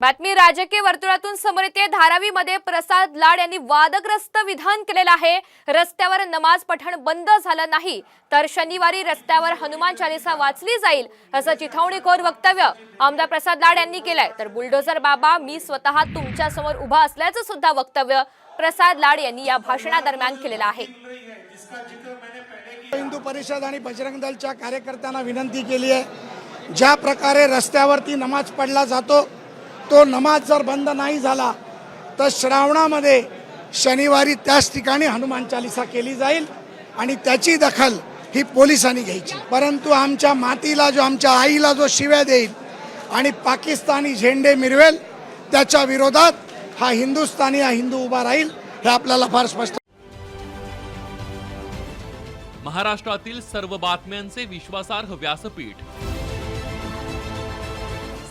बातमी राजकीय वर्तुळातून समोर येते. धारावीमध्ये प्रसाद लाड यांनी वादग्रस्त विधान केलेलं आहे. रस्त्यावर नमाज पठण बंद झालं नाही. तर शनिवारी रस्त्यावर हनुमान चालिसा वाचली जाईल असं चिथावणीखोर वक्तव्य आमदार प्रसाद लाड यांनी केलंय. तर बुलडोझर बाबा मी स्वतः तुमच्यासमोर उभा असल्याचं सुद्धा वक्तव्य प्रसाद लाड यांनी या भाषणादरम्यान केलेलं आहे. हिंदू परिषद आणि बजरंग दलच्या कार्यकर्त्यांना विनंती केली आहे. ज्या प्रकारे रस्त्यावरती नमाज पडला जातो तो नमाज जर बंद नाही झाला तर श्रावणामध्ये शनिवारी त्याच ठिकाणी हनुमान चालिसा केली जाईल आणि त्याची दखल ही पोलिसांनी घ्यायची. परंतु आमच्या मातीला जो आमच्या आईला जो शिव्या देईल आणि पाकिस्तानी झेंडे मिरवेल त्याच्या विरोधात हा हिंदुस्थानी हा हिंदू उभा राहील हे आपल्याला फार स्पष्ट महाराष्ट्रातील सर्व बातम्यांचे विश्वासार्ह व्यासपीठ